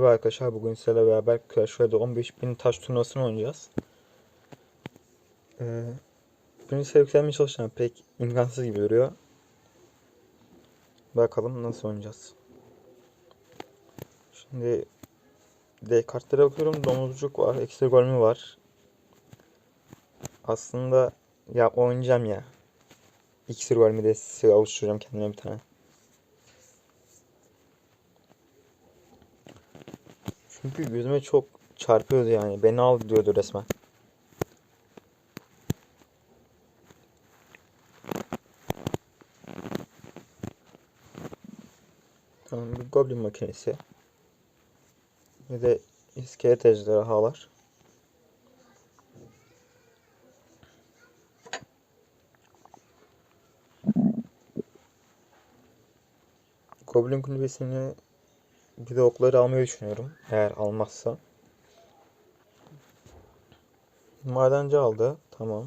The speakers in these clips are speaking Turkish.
Merhaba arkadaşlar bugün sizlerle beraber Clash Royale'de 15.000 taş turnuvasını oynayacağız. Ee, birinci seviye yükselmeye çalışacağım pek imkansız gibi duruyor. Bakalım nasıl oynayacağız. Şimdi de kartlara bakıyorum domuzcuk var, ekstra golmü var. Aslında ya oynayacağım ya. İksir golmü de size oluşturacağım kendime bir tane. Çünkü gözüme çok çarpıyordu yani. Beni al diyordu resmen. Tamam bir goblin makinesi. Bir de iskelet ejderhalar. Goblin kulübesini bir de okları almayı düşünüyorum. Eğer almazsa. Madenci aldı. Tamam.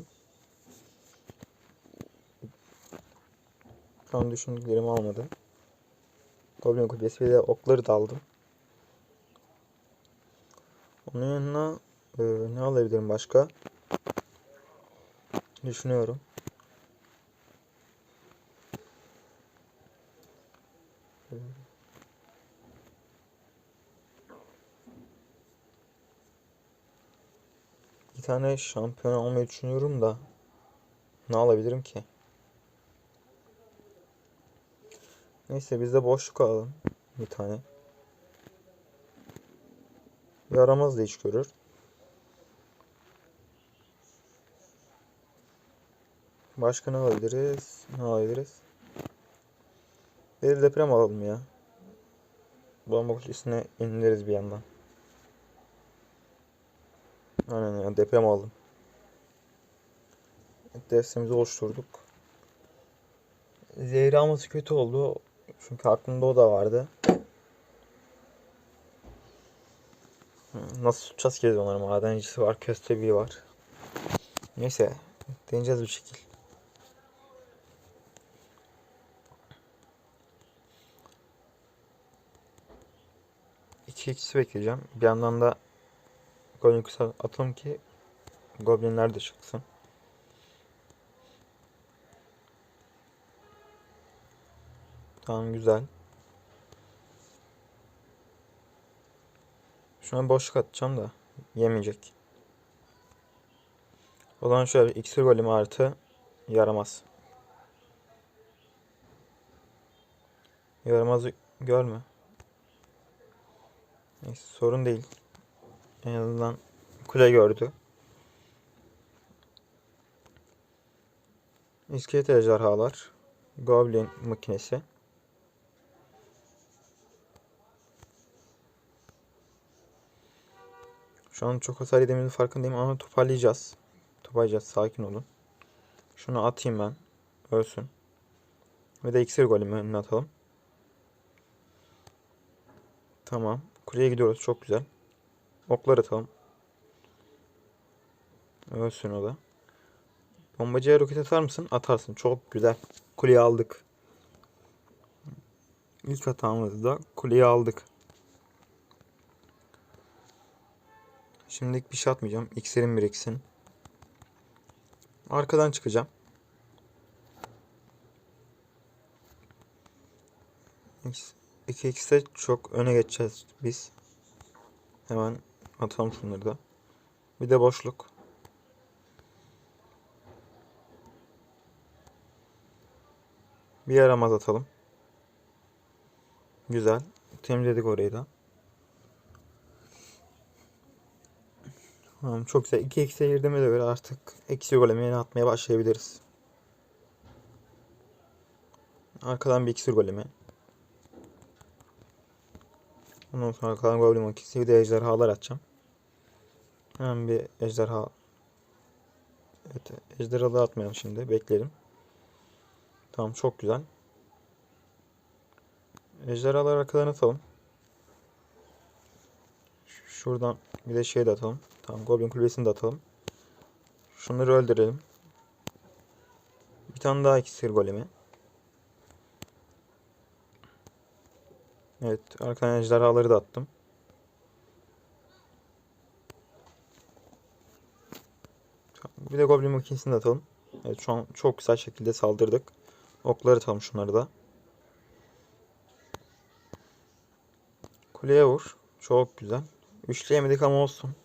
Şu an düşündüklerimi almadı. Goblin bir de okları da aldım. Onun yanına e, ne alabilirim başka? Düşünüyorum. Bir tane şampiyon almayı düşünüyorum da ne alabilirim ki? Neyse biz de boşluk alalım bir tane. Yaramaz da iş görür. Başka ne alabiliriz? Ne alabiliriz? Bir de deprem alalım ya. Bomba kulesine ineriz bir yandan. Aynen ya deprem aldım. Destemizi oluşturduk. Zehri alması kötü oldu. Çünkü aklımda o da vardı. Nasıl tutacağız ki onları? Madencisi var, köstebeği var. Neyse, deneyeceğiz bir şekil. İki ikisi bekleyeceğim. Bir yandan da Goblin kısa atalım ki Goblinler de çıksın. Tamam güzel. Şuna boşluk atacağım da yemeyecek. O zaman şöyle iksir golemi artı yaramaz. Yaramazı görme. Neyse sorun değil. En azından kule gördü. İskelet ejderhalar. Goblin makinesi. Şu an çok hasar yediğimizin farkındayım ama toparlayacağız. Toparlayacağız. Sakin olun. Şunu atayım ben. Ölsün. Ve de iksir golümü önüne atalım. Tamam. Kuleye gidiyoruz. Çok güzel. Oklar atalım. Ölsün o da. Bombacıya roket atar mısın? Atarsın. Çok güzel. Kuleyi aldık. İlk hatamızda kuleyi aldık. Şimdilik bir şey atmayacağım. X'lerim biriksin. Arkadan çıkacağım. X, 2x'te çok öne geçeceğiz biz. Hemen atalım şunları da. Bir de boşluk. Bir yaramaz atalım. Güzel. Temizledik orayı da. Tamam çok güzel. 2 eksiye girdiğime göre artık eksi golemi atmaya başlayabiliriz. Arkadan bir iksir golemi. Ondan sonra arkadan goblin makisi bir de ejderhalar atacağım. Hemen bir ejderha Evet, ejderhaları atmayalım şimdi. Bekleyelim. Tamam çok güzel. Ejderhaları arkadan atalım. Şuradan bir de şey de atalım. Tamam Goblin kulübesini de atalım. Şunları öldürelim. Bir tane daha iksir golemi. Evet arkadan ejderhaları da attım. Bir de Goblin makinesini de atalım. Evet şu an çok güzel şekilde saldırdık. Okları atalım şunları da. Kuleye vur. Çok güzel. Üçleyemedik ama olsun.